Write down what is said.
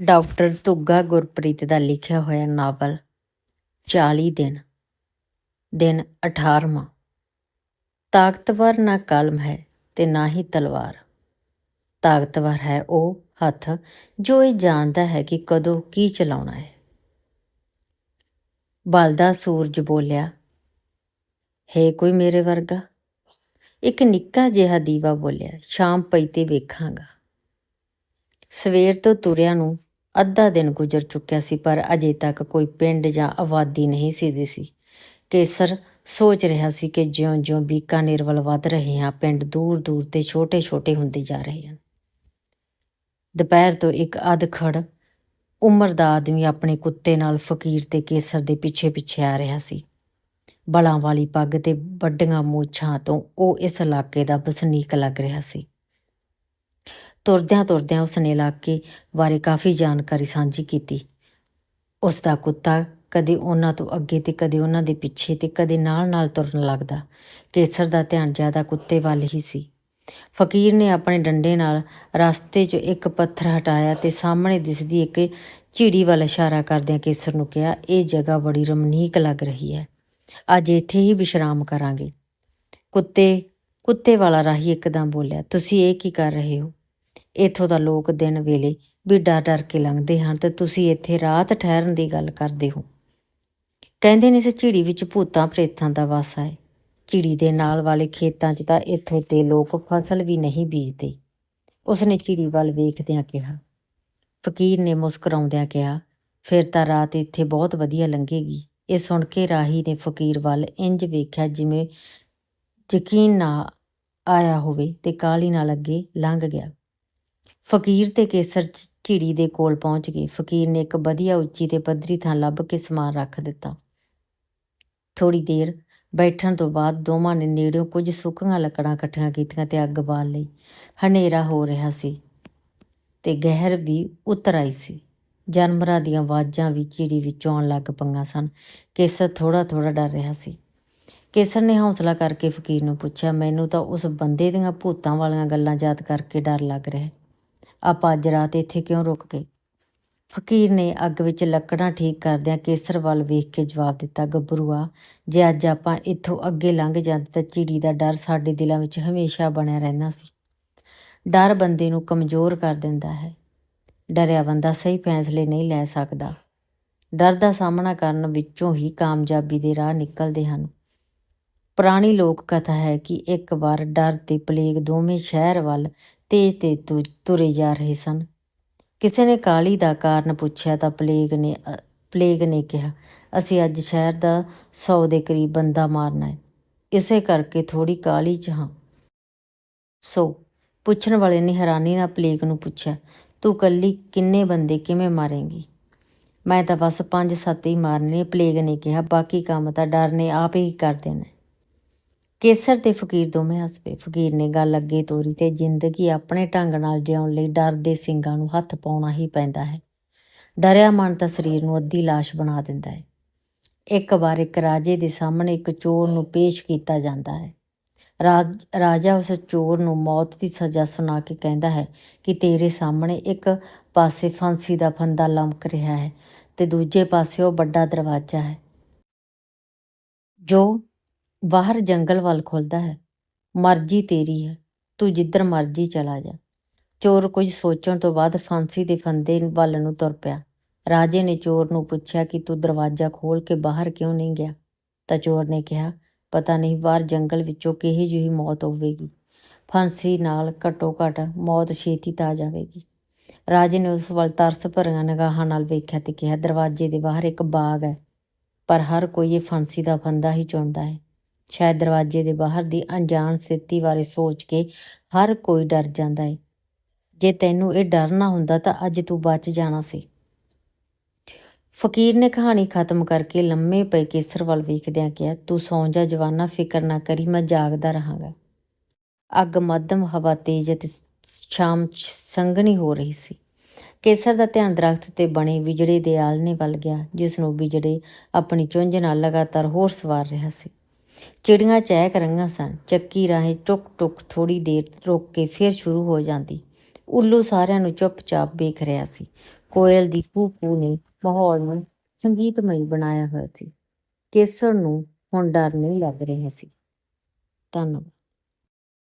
Doctor Dhugga Gurpreet ਦਾ ਲਿਖਿਆ ਹੋਇਆ novel 40 ਦਿਨ ਦਿਨ 18ਵਾਂ ਤਾਕਤਵਰ ਨਾ ਕਲਮ ਹੈ ਤੇ ਨਾ ਹੀ ਤਲਵਾਰ। ਤਾਕਤਵਰ ਹੈ ਉਹ ਹੱਥ ਜੋ ਇਹ ਜਾਣਦਾ ਹੈ ਕਿ ਕਦੋਂ ਕੀ ਚਲਾਉਣਾ ਹੈ। ਬਲਦਾ ਸੂਰਜ ਬੋਲਿਆ, ਹੈ ਕੋਈ ਮੇਰੇ ਵਰਗਾ? ਇੱਕ ਨਿੱਕਾ ਜਿਹਾ ਦੀਵਾ ਬੋਲਿਆ, ਸ਼ਾਮ ਪਈ ਤੇ ਵੇਖਾਂਗਾ। ਸਵੇਰ ਤੋਂ ਤੁਰਿਆਂ ਨੂੰ ਅੱਧਾ ਦਿਨ ਗੁਜ਼ਰ ਚੁੱਕਿਆ ਸੀ, ਪਰ ਅਜੇ ਤੱਕ ਕੋਈ ਪਿੰਡ ਜਾਂ ਆਬਾਦੀ ਨਹੀਂ ਸੀ ਦਿਸੀ ਕੇਸਰ ਸੋਚ ਰਿਹਾ ਸੀ ਕਿ ਜਿਉਂ-ਜਿਉਂ ਬੀਕਾਨੇਰ ਵੱਲ ਵੱਧ ਰਹੇ ਹਾਂ, ਪਿੰਡ ਦੂਰ-ਦੂਰ ਤੇ ਛੋਟੇ-ਛੋਟੇ ਹੁੰਦੇ ਜਾ ਰਹੇ ਹਨ। ਦੁਪਹਿਰ ਤੋਂ ਇੱਕ ਅਧਖੜ ਉਮਰ ਦਾ ਆਦਮੀ ਆਪਣੇ ਕੁੱਤੇ ਨਾਲ ਫਕੀਰ ਤੇ ਕੇਸਰ ਦੇ ਪਿੱਛੇ-ਪਿੱਛੇ ਆ ਰਿਹਾ ਸੀ। ਬਲਾਂ ਵਾਲੀ ਪੱਗ ਤੇ ਵੱਡੀਆਂ ਮੋਛਾਂ ਤੋਂ ਉਹ ਇਸ ਇਲਾਕੇ ਦਾ ਵਸਨੀਕ ਲੱਗ ਰਿਹਾ ਸੀ। ਤੁਰਦਿਆਂ ਤੁਰਦਿਆਂ ਉਸਨੇ ਇਲਾਕੇ ਬਾਰੇ ਕਾਫੀ ਜਾਣਕਾਰੀ ਸਾਂਝੀ ਕੀਤੀ। ਉਸ ਦਾ ਕੁੱਤਾ ਕਦੇ ਉਹਨਾਂ ਤੋਂ ਅੱਗੇ ਤੇ ਕਦੇ ਉਹਨਾਂ ਦੇ ਪਿੱਛੇ ਤੇ ਕਦੇ ਨਾਲ-ਨਾਲ ਤੁਰਨ ਲੱਗਦਾ, ਕੇਸਰ ਦਾ ਧਿਆਨ ਜ਼ਿਆਦਾ ਕੁੱਤੇ ਵੱਲ ਹੀ ਸੀ। ਫਕੀਰ ਨੇ ਆਪਣੇ ਡੰਡੇ ਨਾਲ ਰਸਤੇ 'ਚ ਇੱਕ ਪੱਥਰ ਹਟਾਇਆ ਤੇ ਸਾਹਮਣੇ ਦਿਸਦੀ ਇੱਕ ਝਿੜੀ ਵੱਲ ਇਸ਼ਾਰਾ ਕਰਦਿਆਂ ਕੇਸਰ ਨੂੰ ਕਿਹਾ, ਇਹ ਜਗ੍ਹਾ ਬੜੀ ਰਮਣੀਕ ਲੱਗ ਰਹੀ ਹੈ। ਅੱਜ ਇੱਥੇ ਹੀ ਵਿਸ਼ਰਾਮ ਕਰਾਂਗੇ। ਕੁੱਤੇ ਕੁੱਤੇ ਵਾਲਾ ਰਾਹੀ ਇੱਕਦਮ ਬੋਲਿਆ, ਤੁਸੀਂ ਇਹ ਕੀ ਕਰ ਰਹੇ ਹੋ? ਇੱਥੋਂ ਦਾ ਲੋਕ ਦਿਨ ਵੇਲੇ ਵੀ ਡਰ ਡਰ ਕੇ ਲੰਘਦੇ ਹਨ ਤੇ ਤੁਸੀਂ ਇੱਥੇ ਰਾਤ ਠਹਿਰਨ ਦੀ ਗੱਲ ਕਰਦੇ ਹੋ। ਕਹਿੰਦੇ ਨੇ ਇਸ ਝਿੜੀ ਵਿੱਚ ਭੂਤਾਂ ਪ੍ਰੇਤਾਂ ਦਾ ਵਾਸਾ ਹੈ। ਝਿੜੀ ਦੇ ਨਾਲ ਵਾਲੇ ਖੇਤਾਂ 'ਚ ਤਾਂ ਇੱਥੋਂ ਤੇ ਲੋਕ ਫਸਲ ਵੀ ਨਹੀਂ ਬੀਜਦੇ। ਉਸਨੇ ਝਿੜੀ ਵੱਲ ਵੇਖਦਿਆਂ ਕਿਹਾ, ਫਕੀਰ ਨੇ ਮੁਸਕਰਾਉਂਦਿਆਂ ਕਿਹਾ, ਫਿਰ ਤਾਂ ਰਾਤ ਇੱਥੇ ਬਹੁਤ ਵਧੀਆ ਲੰਘੇਗੀ। ਇਹ ਸੁਣ ਕੇ ਰਾਹੀ ਨੇ ਫਕੀਰ ਵੱਲ ਇੰਜ ਵੇਖਿਆ ਜਿਵੇਂ ਯਕੀਨ ਨਾ ਆਇਆ ਹੋਵੇ ਤੇ ਕਾਲੀ ਨਾਲ ਅੱਗੇ ਲੰਘ ਗਿਆ। ਫਕੀਰ ਤੇ ਕੇਸਰ ਝਿੜੀ ਦੇ ਕੋਲ ਪਹੁੰਚ ਗਏ ਫਕੀਰ ਨੇ ਇੱਕ ਵਧੀਆ ਉੱਚੀ ਤੇ ਪੱਧਰੀ ਥਾਂ ਲੱਭ ਕੇ ਸਮਾਨ ਰੱਖ ਦਿੱਤਾ। ਥੋੜੀ ਦੇਰ ਬੈਠਣ ਤੋਂ ਬਾਅਦ ਦੋਵਾਂ ਨੇ ਨੇੜਿਓਂ ਕੁਝ ਸੁੱਕੀਆਂ ਲੱਕੜਾਂ ਇਕੱਠੀਆਂ ਕੀਤੀਆਂ ਤੇ ਅੱਗ ਬਾਲ ਲਈ। ਹਨੇਰਾ ਹੋ ਰਿਹਾ ਸੀ ਤੇ ਗਹਿਰ ਵੀ ਉਤਰ ਆਈ ਸੀ। ਜਾਨਵਰਾਂ ਦੀਆਂ ਆਵਾਜ਼ਾਂ ਵੀ ਝਿੜੀ ਵਿੱਚੋਂ ਆਉਣ ਲੱਗ ਪਈਆਂ ਸਨ। ਕੇਸਰ ਥੋੜਾ ਥੋੜਾ ਡਰ ਰਿਹਾ ਸੀ। ਕੇਸਰ ਨੇ ਹੌਸਲਾ ਕਰਕੇ ਫਕੀਰ ਨੂੰ ਪੁੱਛਿਆ, ਮੈਨੂੰ ਤਾਂ ਉਸ ਬੰਦੇ ਦੀਆਂ ਭੂਤਾਂ ਵਾਲੀਆਂ ਗੱਲਾਂ ਯਾਦ ਕਰਕੇ ਡਰ ਲੱਗ ਰਿਹਾ ਆਪਾਂ ਅੱਜ ਰਾਤ ਇੱਥੇ ਕਿਉਂ ਰੁਕ ਗਏ? ਫਕੀਰ ਨੇ ਅੱਗ ਵਿੱਚ ਲੱਕੜਾਂ ਠੀਕ ਕਰਦਿਆਂ ਕੇਸਰ ਵੱਲ ਵੇਖ ਕੇ ਜਵਾਬ ਦਿੱਤਾ, ਗੱਭਰੂਆ, ਜੇ ਅੱਜ ਆਪਾਂ ਇੱਥੋਂ ਅੱਗੇ ਲੰਘ ਜਾਂਦੇ ਤਾਂ ਚਿੜੀ ਦਾ ਡਰ ਸਾਡੇ ਦਿਲਾਂ ਵਿੱਚ ਹਮੇਸ਼ਾ ਬਣਿਆ ਰਹਿੰਦਾ ਸੀ। ਡਰ ਬੰਦੇ ਨੂੰ ਕਮਜ਼ੋਰ ਕਰ ਦਿੰਦਾ ਹੈ। ਡਰਿਆ ਬੰਦਾ ਸਹੀ ਫੈਸਲੇ ਨਹੀਂ ਲੈ ਸਕਦਾ। ਡਰ ਦਾ ਸਾਹਮਣਾ ਕਰਨ ਵਿੱਚੋਂ ਹੀ ਕਾਮਯਾਬੀ ਦੇ ਰਾਹ ਨਿਕਲਦੇ ਹਨ। ਪੁਰਾਣੀ ਲੋਕ ਕਥਾ ਹੈ ਕਿ ਇੱਕ ਵਾਰ ਡਰ ਤੇ ਪਲੇਗ ਦੋਵੇਂ ਸ਼ਹਿਰ ਵੱਲ ਤੇਜ਼ ਤੇ, ਤੁਰੇ ਜਾ ਰਹੇ ਸਨ। ਕਿਸੇ ਨੇ ਕਾਲੀ ਦਾ ਕਾਰਨ ਪੁੱਛਿਆ ਤਾਂ ਪਲੇਗ ਨੇ ਪਲੇਗ ਨੇ ਕਿਹਾ, ਅਸੀਂ ਅੱਜ ਸ਼ਹਿਰ ਦਾ 100 ਦੇ ਕਰੀਬ ਬੰਦਾ ਮਾਰਨਾ ਹੈ। ਇਸੇ ਕਰਕੇ ਥੋੜੀ ਕਾਲੀ ਚ ਹਾਂ। ਸੋ, ਪੁੱਛਣ ਵਾਲੇ ਨੇ ਹੈਰਾਨੀ ਨਾਲ ਪਲੇਗ ਨੂੰ ਪੁੱਛਿਆ, ਤੂੰ ਕੱਲੀ ਕਿੰਨੇ ਬੰਦੇ ਕਿਵੇਂ ਮਾਰੇਂਗੀ? ਮੈਂ ਤਾਂ ਬਸ 5-7 ਹੀ ਮਾਰਨੇ ਪਲੇਗ ਨੇ ਕਿਹਾ, ਬਾਕੀ ਕੰਮ ਤਾਂ ਡਰ ਨੇ, ਆਪ ਹੀ ਕਰ ਦੇਣਾ ਕੇਸਰ ਤੇ ਫਕੀਰ ਦੋਵੇਂ ਹੱਸ ਪਏ ਫਕੀਰ ਨੇ ਗੱਲ ਅੱਗੇ ਤੋਰੀ ਤੇ ਜ਼ਿੰਦਗੀ ਆਪਣੇ ਢੰਗ ਨਾਲ ਜਿਉਣ ਲਈ ਡਰ ਦੇ ਸਿੰਘਾਂ ਨੂੰ ਹੱਥ ਪਾਉਣਾ ਹੀ ਪੈਂਦਾ ਹੈ। ਡਰਿਆ ਮਨ ਤਾਂ ਸਰੀਰ ਨੂੰ ਅੱਧੀ ਲਾਸ਼ ਬਣਾ ਦਿੰਦਾ ਹੈ। ਇੱਕ ਵਾਰ ਇੱਕ ਰਾਜੇ ਦੇ ਸਾਹਮਣੇ ਇੱਕ ਚੋਰ ਨੂੰ ਪੇਸ਼ ਕੀਤਾ ਜਾਂਦਾ ਹੈ। ਰਾਜਾ ਉਸ ਚੋਰ ਨੂੰ ਮੌਤ ਦੀ ਸਜ਼ਾ ਸੁਣਾ ਕੇ ਕਹਿੰਦਾ ਹੈ ਕਿ ਤੇਰੇ ਸਾਹਮਣੇ ਇੱਕ ਪਾਸੇ ਫਾਂਸੀ ਦਾ ਫੰਦਾ ਲਮਕ ਰਿਹਾ ਹੈ ਤੇ ਦੂਜੇ ਪਾਸੇ ਉਹ ਵੱਡਾ ਦਰਵਾਜ਼ਾ ਹੈ। ਜੋ ਬਾਹਰ ਜੰਗਲ ਵੱਲ ਖੁੱਲਦਾ ਹੈ। ਮਰਜ਼ੀ ਤੇਰੀ ਹੈ, ਤੂੰ ਜਿੱਧਰ ਮਰਜ਼ੀ ਚਲਾ ਜਾ। ਚੋਰ ਕੁਝ ਸੋਚਣ ਤੋਂ ਬਾਅਦ ਫਾਂਸੀ ਦੇ ਫੰਦੇ ਵੱਲ ਨੂੰ ਤੁਰ ਪਿਆ। ਰਾਜੇ ਨੇ ਚੋਰ ਨੂੰ ਪੁੱਛਿਆ ਕਿ ਤੂੰ ਦਰਵਾਜ਼ਾ ਖੋਲ ਕੇ ਬਾਹਰ ਕਿਉਂ ਨਹੀਂ ਗਿਆ? ਤਾਂ ਚੋਰ ਨੇ ਕਿਹਾ, ਪਤਾ ਨਹੀਂ ਬਾਹਰ ਜੰਗਲ ਵਿੱਚੋਂ ਕਿਹੇ ਜਿਹੀ ਮੌਤ ਹੋਵੇਗੀ। ਫਾਂਸੀ ਨਾਲ ਘਟੋ ਘਟ ਮੌਤ ਛੇਤੀ ਤਾਂ ਆ ਜਾਵੇਗੀ। ਰਾਜੇ ਨੇ ਉਸ ਵੱਲ ਤਰਸ ਭਰੀਆਂ ਨਿਗਾਹਾਂ ਨਾਲ ਵੇਖਿਆ ਤੇ ਕਿਹਾ, ਦਰਵਾਜ਼ੇ ਦੇ ਬਾਹਰ ਇੱਕ ਬਾਗ ਹੈ, ਪਰ ਹਰ ਕੋਈ ਇਹ ਫਾਂਸੀ ਦਾ ਫੰਦਾ ਹੀ ਚੁਣਦਾ ਹੈ। ਸ਼ਾਇਦ ਦਰਵਾਜ਼ੇ ਦੇ ਬਾਹਰ ਦੀ ਅਣਜਾਣ ਸਥਿਤੀ ਬਾਰੇ ਸੋਚ ਕੇ ਹਰ ਕੋਈ ਡਰ ਜਾਂਦਾ ਏ। ਜੇ ਤੈਨੂੰ ਇਹ ਡਰ ਨਾ ਹੁੰਦਾ ਤਾਂ ਅੱਜ ਤੂੰ ਬਚ ਜਾਣਾ ਸੀ। ਫਕੀਰ ਨੇ ਕਹਾਣੀ ਖਤਮ ਕਰਕੇ ਲੰਮੇ ਪਏ ਕੇਸਰ ਵੱਲ ਵੇਖਦਿਆਂ ਕਿਹਾ, ਤੂੰ ਸੌਂ ਜਾ, ਜਵਾਨਾ, ਫਿਕਰ ਨਾ ਕਰੀ, ਮੈਂ ਜਾਗਦਾ ਰਹਾਂਗਾ। ਅੱਗ ਮੱਧਮ ਹਵਾ ਤੇਜ਼ ਅਤੇ ਸ਼ਾਮ ਸੰਘਣੀ ਹੋ ਰਹੀ ਸੀ। ਕੇਸਰ ਦਾ ਧਿਆਨ ਦਰਖਤ ਤੇ ਬਣੇ ਵਿਜੜੇ ਦੇ ਆਲਨੇ ਵੱਲ ਗਿਆ ਜਿਸ ਨੂੰ ਵਿਜੜੇ ਆਪਣੀ ਚੁੰਝ ਨਾਲ ਲਗਾਤਾਰ ਹੋਰ ਸਵਾਰ ਰਿਹਾ ਸੀ। ਚਿੜੀਆਂ ਚਹਿਕ ਰਹੀਆਂ ਸਨ। ਚੱਕੀ ਰਾਹੀਂ ਟੁਕ ਟੁਕ ਥੋੜੀ ਦੇਰ ਰੁਕ ਕੇ ਫਿਰ ਸ਼ੁਰੂ ਹੋ ਜਾਂਦੀ। ਉੱਲੂ ਸਾਰਿਆਂ ਨੂੰ ਚੁੱਪਚਾਪ ਵੇਖ ਰਿਹਾ ਸੀ। ਕੋਇਲ ਦੀ ਕੂ-ਕੂ ਨੇ ਮਾਹੌਲ ਨੂੰ ਸੰਗੀਤਮਈ ਬਣਾਇਆ ਹੋਇਆ ਸੀ। ਕੇਸਰ ਨੂੰ ਹੁਣ ਡਰ ਨਹੀਂ ਲੱਗ ਰਿਹਾ ਸੀ। ਧੰਨਵਾਦ।